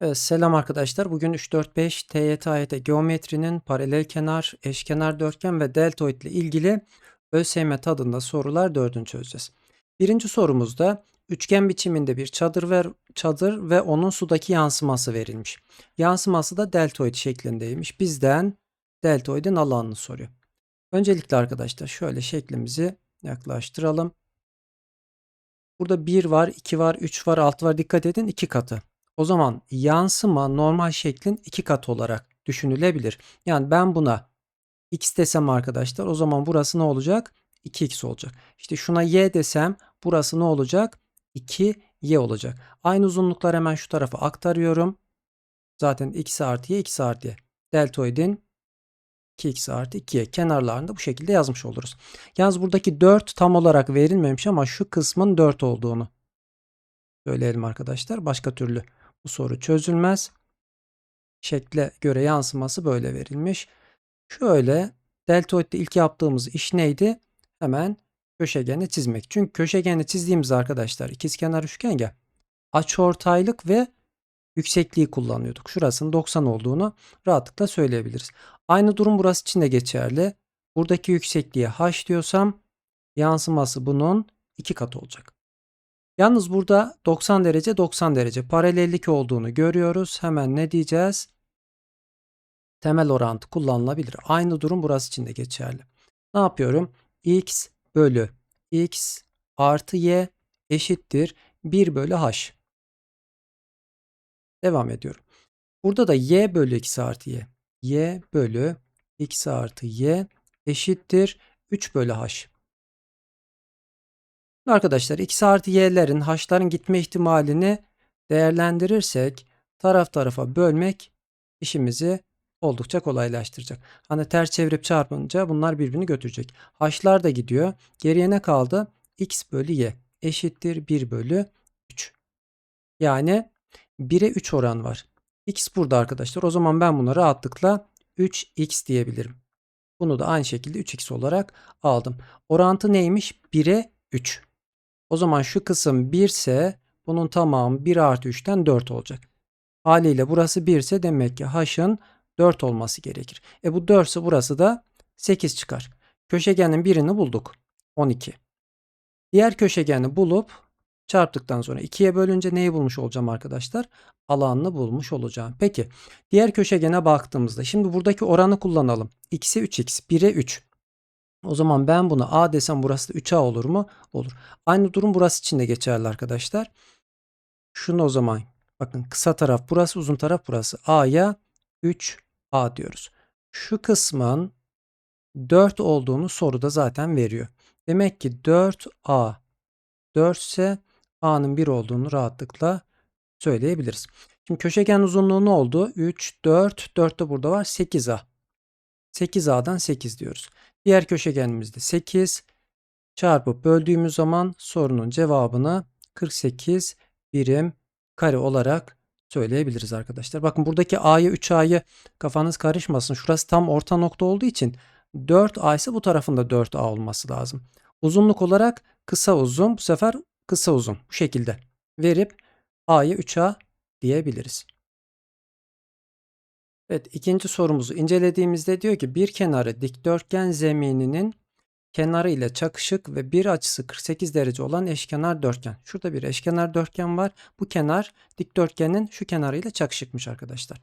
Evet, selam arkadaşlar. Bugün 3-4-5 TYT AYT geometrinin paralel kenar, eşkenar dörtgen ve deltoid ile ilgili ÖSYM tadında sorular 4'ünü çözeceğiz. Birinci sorumuzda üçgen biçiminde bir çadır ver, çadır ve onun sudaki yansıması verilmiş. Yansıması da deltoid şeklindeymiş. Bizden deltoidin alanını soruyor. Öncelikle arkadaşlar şöyle şeklimizi yaklaştıralım. Burada 1 var, 2 var, 3 var, 6 var. Dikkat edin 2 katı. O zaman yansıma normal şeklin 2 katı olarak düşünülebilir. Yani ben buna x desem arkadaşlar o zaman burası ne olacak? 2x olacak. İşte şuna y desem burası ne olacak? 2y olacak. Aynı uzunluklar hemen şu tarafa aktarıyorum. Zaten x artı y, x artı y. Deltoidin 2x artı 2y kenarlarında bu şekilde yazmış oluruz. Yalnız buradaki 4 tam olarak verilmemiş ama şu kısmın 4 olduğunu söyleyelim arkadaşlar. Başka türlü bu soru çözülmez. Şekle göre yansıması böyle verilmiş. Şöyle deltoidde ilk yaptığımız iş neydi? Hemen köşegeni çizmek. Çünkü köşegeni çizdiğimiz arkadaşlar ikizkenar üçgen ya açıortaylık ve yüksekliği kullanıyorduk. Şurasının 90 olduğunu rahatlıkla söyleyebiliriz. Aynı durum burası için de geçerli. Buradaki yüksekliğe h diyorsam yansıması bunun 2 katı olacak. Yalnız burada 90 derece 90 derece paralellik olduğunu görüyoruz. Hemen ne diyeceğiz? Temel orantı kullanılabilir. Aynı durum burası için de geçerli. Ne yapıyorum? x bölü x artı y eşittir 1 bölü h. Devam ediyorum. Burada da y bölü x artı y. y bölü x artı y eşittir 3 bölü h. Arkadaşlar x artı y'lerin h'ların gitme ihtimalini değerlendirirsek taraf tarafa bölmek işimizi oldukça kolaylaştıracak. Hani ters çevirip çarpınca bunlar birbirini götürecek. H'lar da gidiyor. Geriye ne kaldı? x bölü y eşittir 1 bölü 3. Yani 1'e 3 oran var. x burada arkadaşlar. O zaman ben buna rahatlıkla 3x diyebilirim. Bunu da aynı şekilde 3x olarak aldım. Orantı neymiş? 1'e 3. O zaman şu kısım 1 ise bunun tamamı 1 artı 3'ten 4 olacak. Haliyle burası 1 ise demek ki h'ın 4 olması gerekir. E bu 4 ise burası da 8 çıkar. Köşegenin birini bulduk. 12. Diğer köşegeni bulup çarptıktan sonra 2'ye bölünce neyi bulmuş olacağım arkadaşlar? Alanını bulmuş olacağım. Peki diğer köşegene baktığımızda şimdi buradaki oranı kullanalım. x'e 3x 1'e 3. O zaman ben buna A desem burası da 3A olur mu? Olur. Aynı durum burası için de geçerli arkadaşlar. Şunu o zaman bakın kısa taraf burası uzun taraf burası. A'ya 3A diyoruz. Şu kısmın 4 olduğunu soruda zaten veriyor. Demek ki 4A 4 ise A'nın 1 olduğunu rahatlıkla söyleyebiliriz. Şimdi köşegen uzunluğu ne oldu? 3, 4, 4 de burada var 8A. 8A'dan 8 diyoruz. Diğer köşegenimizde 8 çarpıp böldüğümüz zaman sorunun cevabını 48 birim kare olarak söyleyebiliriz arkadaşlar. Bakın buradaki A'yı 3A'yı kafanız karışmasın. Şurası tam orta nokta olduğu için 4A ise bu tarafında 4A olması lazım. Uzunluk olarak kısa uzun bu sefer kısa uzun bu şekilde verip A'yı 3A diyebiliriz. Evet ikinci sorumuzu incelediğimizde diyor ki bir kenarı dikdörtgen zemininin kenarı ile çakışık ve bir açısı 48 derece olan eşkenar dörtgen. Şurada bir eşkenar dörtgen var. Bu kenar dikdörtgenin şu kenarıyla çakışıkmış arkadaşlar.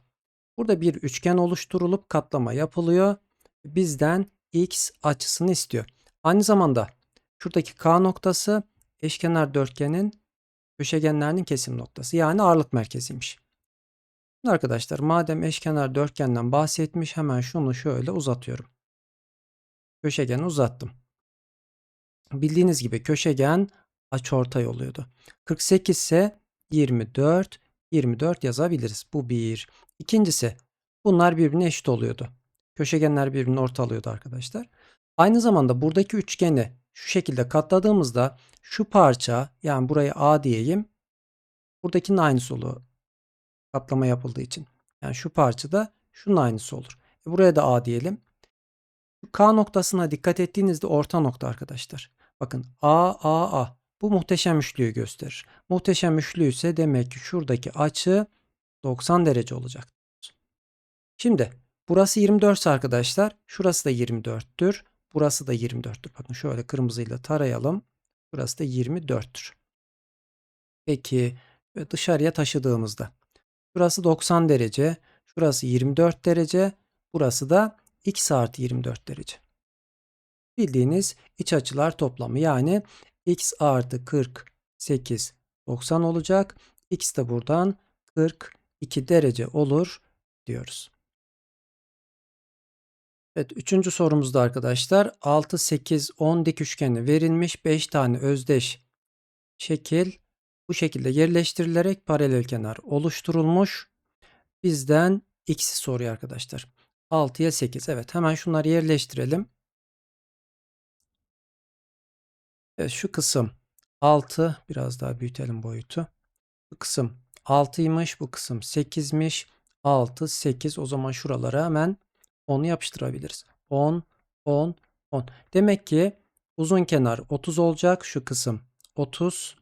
Burada bir üçgen oluşturulup katlama yapılıyor. Bizden x açısını istiyor. Aynı zamanda şuradaki K noktası eşkenar dörtgenin köşegenlerinin kesim noktası yani ağırlık merkeziymiş. Arkadaşlar madem eşkenar dörtgenden bahsetmiş hemen şunu şöyle uzatıyorum. Köşegeni uzattım. Bildiğiniz gibi köşegen açıortay oluyordu. 48 ise 24, 24 yazabiliriz. Bu bir. İkincisi bunlar birbirine eşit oluyordu. Köşegenler birbirini ortalıyordu arkadaşlar. Aynı zamanda buradaki üçgeni şu şekilde katladığımızda şu parça yani burayı A diyeyim. Buradakinin aynısı oluyor katlama yapıldığı için. Yani şu parçada şunun aynısı olur. E buraya da A diyelim. K noktasına dikkat ettiğinizde orta nokta arkadaşlar. Bakın A, A, A. Bu muhteşem üçlüyü gösterir. Muhteşem üçlü ise demek ki şuradaki açı 90 derece olacak. Şimdi burası 24 arkadaşlar. Şurası da 24'tür. Burası da 24'tür. Bakın şöyle kırmızıyla tarayalım. Burası da 24'tür. Peki ve dışarıya taşıdığımızda Burası 90 derece. Şurası 24 derece. Burası da x artı 24 derece. Bildiğiniz iç açılar toplamı yani x artı 48 90 olacak. x de buradan 42 derece olur diyoruz. Evet, üçüncü sorumuzda arkadaşlar 6, 8, 10 dik üçgeni verilmiş 5 tane özdeş şekil bu şekilde yerleştirilerek paralel kenar oluşturulmuş. Bizden x'i soruyor arkadaşlar. 6'ya 8. Evet hemen şunları yerleştirelim. Evet, şu kısım 6. Biraz daha büyütelim boyutu. Bu kısım 6'ymış. Bu kısım 8'miş. 6, 8. O zaman şuralara hemen 10'u yapıştırabiliriz. 10, 10, 10. Demek ki uzun kenar 30 olacak. Şu kısım 30.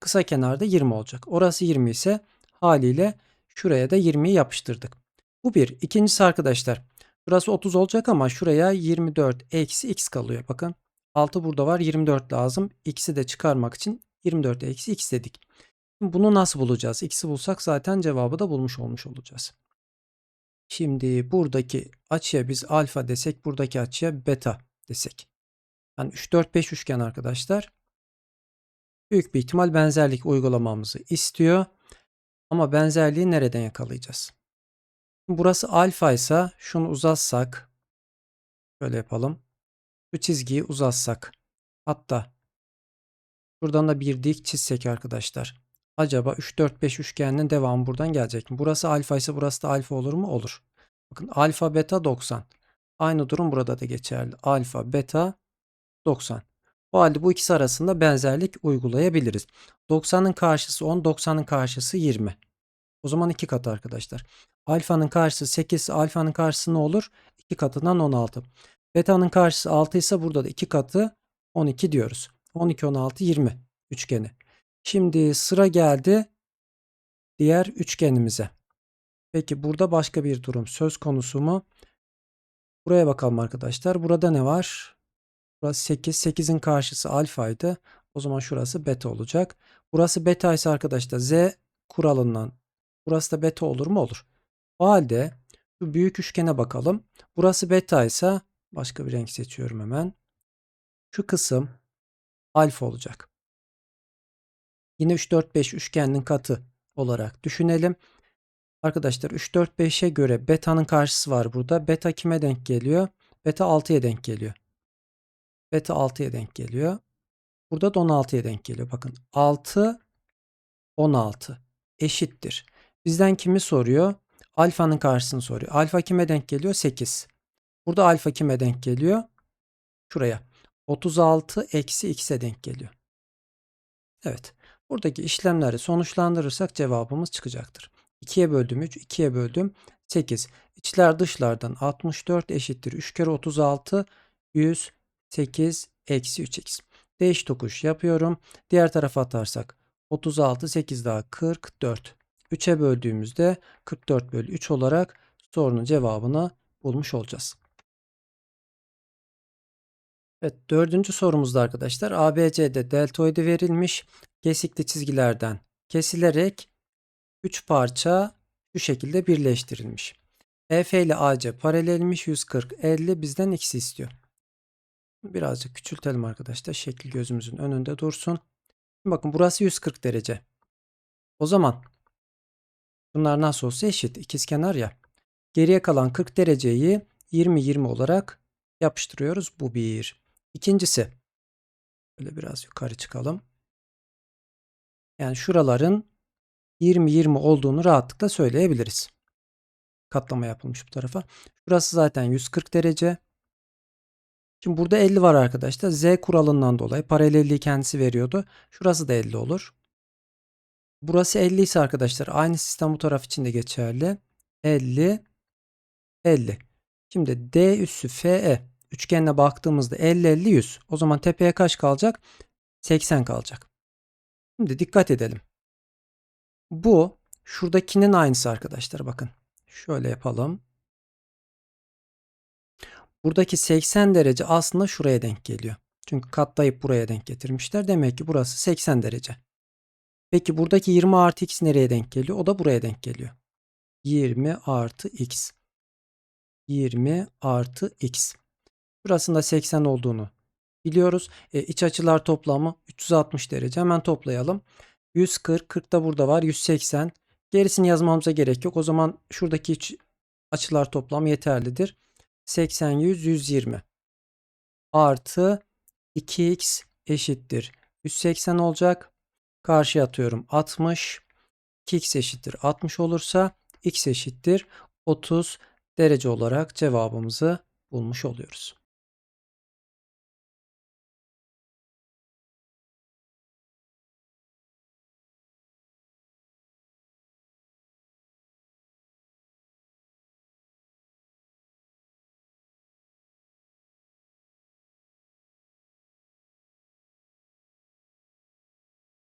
Kısa kenarda 20 olacak. Orası 20 ise haliyle şuraya da 20'yi yapıştırdık. Bu bir. İkincisi arkadaşlar. Burası 30 olacak ama şuraya 24 eksi x kalıyor. Bakın 6 burada var 24 lazım. X'i de çıkarmak için 24 eksi x dedik. Bunu nasıl bulacağız? X'i bulsak zaten cevabı da bulmuş olmuş olacağız. Şimdi buradaki açıya biz alfa desek buradaki açıya beta desek. Yani 3 4 5 üçgen arkadaşlar. Büyük bir ihtimal benzerlik uygulamamızı istiyor. Ama benzerliği nereden yakalayacağız? Burası alfa ise şunu uzatsak şöyle yapalım. Şu çizgiyi uzatsak hatta buradan da bir dik çizsek arkadaşlar. Acaba 3 4 5 üçgeninin devamı buradan gelecek mi? Burası alfa ise burası da alfa olur mu? Olur. Bakın alfa beta 90. Aynı durum burada da geçerli. Alfa beta 90. O halde bu ikisi arasında benzerlik uygulayabiliriz. 90'ın karşısı 10, 90'ın karşısı 20. O zaman 2 katı arkadaşlar. Alfanın karşısı 8 alfanın karşısı ne olur? 2 katından 16. Beta'nın karşısı 6 ise burada da 2 katı 12 diyoruz. 12, 16, 20 üçgeni. Şimdi sıra geldi diğer üçgenimize. Peki burada başka bir durum söz konusu mu? Buraya bakalım arkadaşlar. Burada ne var? Burası 8. 8'in karşısı alfaydı. O zaman şurası beta olacak. Burası beta ise arkadaşlar z kuralından burası da beta olur mu? Olur. O halde şu büyük üçgene bakalım. Burası beta ise başka bir renk seçiyorum hemen. Şu kısım alfa olacak. Yine 3 4 5 üçgenin katı olarak düşünelim. Arkadaşlar 3 4 5'e göre beta'nın karşısı var burada. Beta kime denk geliyor? Beta 6'ya denk geliyor. Beta 6'ya denk geliyor. Burada da 16'ya denk geliyor. Bakın 6 16 eşittir. Bizden kimi soruyor? Alfanın karşısını soruyor. Alfa kime denk geliyor? 8. Burada alfa kime denk geliyor? Şuraya. 36 eksi x'e denk geliyor. Evet. Buradaki işlemleri sonuçlandırırsak cevabımız çıkacaktır. 2'ye böldüm 3, 2'ye böldüm 8. İçler dışlardan 64 eşittir. 3 kere 36 100 8 eksi 3x. Değiş tokuş yapıyorum. Diğer tarafa atarsak 36 8 daha 44. 3'e böldüğümüzde 44 bölü 3 olarak sorunun cevabını bulmuş olacağız. Evet dördüncü sorumuzda arkadaşlar ABC'de deltoidi verilmiş kesikli çizgilerden kesilerek 3 parça şu şekilde birleştirilmiş. EF ile AC paralelmiş 140 50 bizden x istiyor. Birazcık küçültelim arkadaşlar. Şekil gözümüzün önünde dursun. Bakın burası 140 derece. O zaman bunlar nasıl olsa eşit. İkizkenar ya. Geriye kalan 40 dereceyi 20-20 olarak yapıştırıyoruz. Bu bir. İkincisi. Böyle biraz yukarı çıkalım. Yani şuraların 20-20 olduğunu rahatlıkla söyleyebiliriz. Katlama yapılmış bu tarafa. Şurası zaten 140 derece. Şimdi burada 50 var arkadaşlar. Z kuralından dolayı paralelliği kendisi veriyordu. Şurası da 50 olur. Burası 50 ise arkadaşlar aynı sistem bu taraf için de geçerli. 50 50. Şimdi D üssü FE üçgenine baktığımızda 50 50 100. O zaman tepeye kaç kalacak? 80 kalacak. Şimdi dikkat edelim. Bu şuradakinin aynısı arkadaşlar bakın. Şöyle yapalım. Buradaki 80 derece aslında şuraya denk geliyor. Çünkü katlayıp buraya denk getirmişler. Demek ki burası 80 derece. Peki buradaki 20 artı x nereye denk geliyor? O da buraya denk geliyor. 20 artı x. 20 artı x. Burasında 80 olduğunu biliyoruz. E, iç açılar toplamı 360 derece. Hemen toplayalım. 140, 40 da burada var. 180. Gerisini yazmamıza gerek yok. O zaman şuradaki iç açılar toplamı yeterlidir. 80, 100, 120. Artı 2x eşittir. 180 olacak. Karşıya atıyorum 60. 2x eşittir 60 olursa x eşittir 30 derece olarak cevabımızı bulmuş oluyoruz.